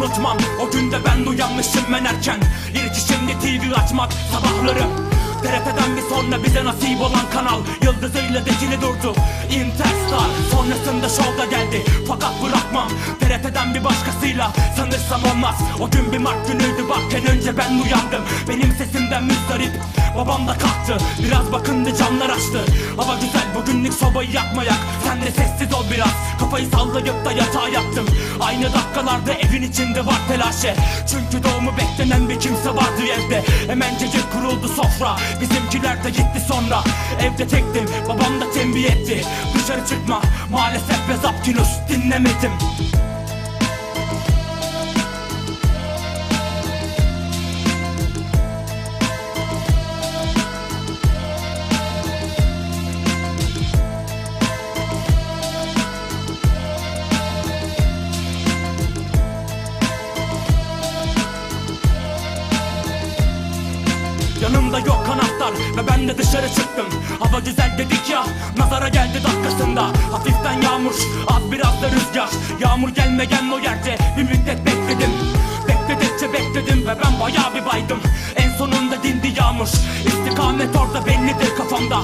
unutmam. O günde ben de uyanmışım ben erken İlk işimde TV açmak sabahları TRT'den bir sonra bize nasip olan kanal. Yıldızıyla dikili durdu. Interstar Sonrasında şovda geldi. Fakat bırakmam. TRT'den bir başkasıyla Sanırsam olmaz. O gün bir Mart günüydü. Bakken önce ben uyandım. Benim sesimden müzdarip Babam da kalktı. Biraz bakındı camlar açtı. Hava güzel bugünlük sobayı yakmayak. Sen de sessiz ol biraz. Kafayı sallayıp da yatağa yattım. Aynı dakikalarda evin içinde var telaşe. Çünkü doğumu beklenen bir kimse vardı evde. Hemencecik kuruldu sofra Bizimkiler de gitti sonra. Evde tektim babam da tembih etti. Dışarı çıkma maalesef ve zaptinus dinlemedim Yanımda yok kanatlar ve ben de dışarı çıktım. Hava güzel dedik ya nazara geldi dakikasında. Hafiften yağmur az biraz da rüzgar. Yağmur gelmeden o yerde bir müddet bekledim. Bekledikçe bekledim ve ben bayağı bir baydım. En sonunda dindi yağmur. İstikamet orada bellidir kafamda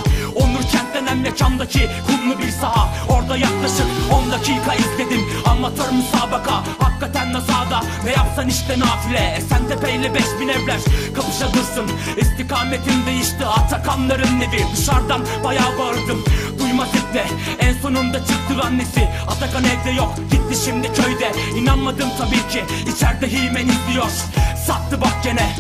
Onur kent denen mekandaki kumlu bir saha. Orada yaklaşık 10 dakika izledim. Amatör müsabaka hakikaten de sahada. Ne yapsan işte nafile. Esentepe ile 5000 evler kapışa dursun. İstikametim değişti Atakanların evi Dışarıdan bayağı bağırdım. Duymaz etti En sonunda çıktı annesi. Atakan evde yok gitti şimdi köyde. İnanmadım tabii ki. İçeride himen izliyor. Sattı bak gene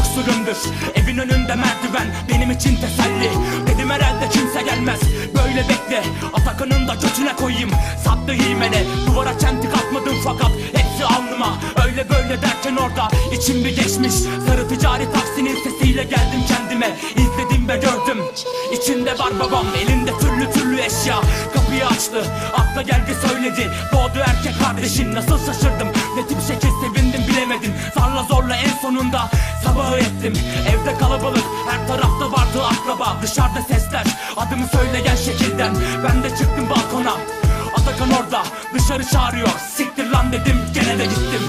bir lüksürümdür Evin önünde merdiven benim için teselli. Dedim herhalde kimse gelmez. Böyle bekle. Atakan'ın da götüne koyayım. Sattı himene duvara çentik atmadım fakat Hepsi alnıma. Öyle böyle derken orada içim bir geçmiş. Sarı ticari taksinin sesiyle geldim kendime. İzledim ve gördüm. İçinde var babam. Elinde türlü türlü eşya. Kapıyı açtı Arka geldi söyledi. Doğdu erkek kardeşin nasıl şaşırdım? Ne tip şekil sevindim bilemedim. Zarla zorla en sonunda sabahı ettim. Evde kalabalık her tarafta vardı akraba. Dışarıda sesler adımı söyleyen şekilden. Ben de çıktım balkona. Atakan orada dışarı çağırıyor. Siktir lan dedim gene de gittim.